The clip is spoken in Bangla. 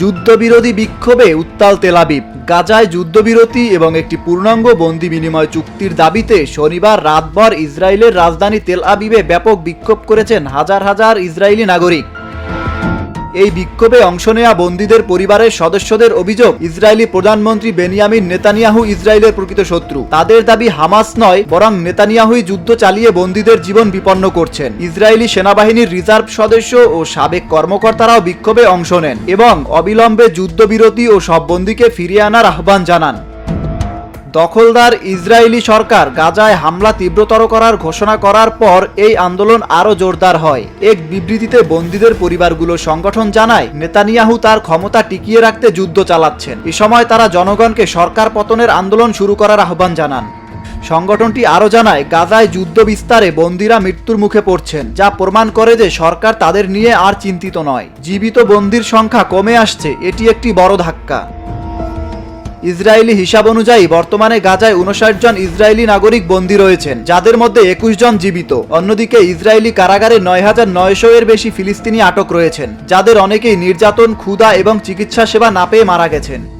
যুদ্ধবিরোধী বিক্ষোভে উত্তাল তেলাবিব গাজায় যুদ্ধবিরতি এবং একটি পূর্ণাঙ্গ বন্দি বিনিময় চুক্তির দাবিতে শনিবার রাতভর ইসরায়েলের রাজধানী তেল আবিবে ব্যাপক বিক্ষোভ করেছেন হাজার হাজার ইসরায়েলি নাগরিক। এই বিক্ষোভে অংশ নেওয়া বন্দীদের পরিবারের সদস্যদের অভিযোগ, ইসরায়েলি প্রধানমন্ত্রী বেনিয়ামিন নেতানিয়াহু ইসরায়েলের প্রকৃত শত্রু। তাদের দাবি হামাস নয়, বরং নেতানিয়াহুই যুদ্ধ চালিয়ে বন্দীদের জীবন বিপন্ন করছেন। ইসরায়েলি সেনাবাহিনীর রিজার্ভ সদস্য ও সাবেক কর্মকর্তারাও বিক্ষোভে অংশ নেন এবং অবিলম্বে যুদ্ধবিরতি ও সব বন্দীকে ফিরিয়ে আনার আহ্বান জানান। দখলদার ইসরায়েলি সরকার গাজায় হামলা তীব্রতর করার ঘোষণা করার পর এই আন্দোলন আরও জোরদার হয়। এক বিবৃতিতে বন্দীদের পরিবারগুলো সংগঠন জানায়, নেতানিয়াহু তার ক্ষমতা টিকিয়ে রাখতে যুদ্ধ চালাচ্ছেন। এ সময় তারা জনগণকে সরকার পতনের আন্দোলন শুরু করার আহ্বান জানান। সংগঠনটি আরও জানায়, গাজায় যুদ্ধ বিস্তারে বন্দীরা মৃত্যুর মুখে পড়ছেন, যা প্রমাণ করে যে সরকার তাদের নিয়ে আর চিন্তিত নয়। জীবিত বন্দির সংখ্যা কমে আসছে, এটি একটি বড় ধাক্কা। ইসরায়েলি হিসাব অনুযায়ী বর্তমানে গাজায় উনষাট জন ইসরায়েলি নাগরিক বন্দী রয়েছেন, যাদের মধ্যে একুশ জন জীবিত। অন্যদিকে ইসরায়েলি কারাগারে নয় হাজার নয়শো এর বেশি ফিলিস্তিনি আটক রয়েছেন, যাদের অনেকেই নির্যাতন, ক্ষুধা এবং চিকিৎসা সেবা না পেয়ে মারা গেছেন।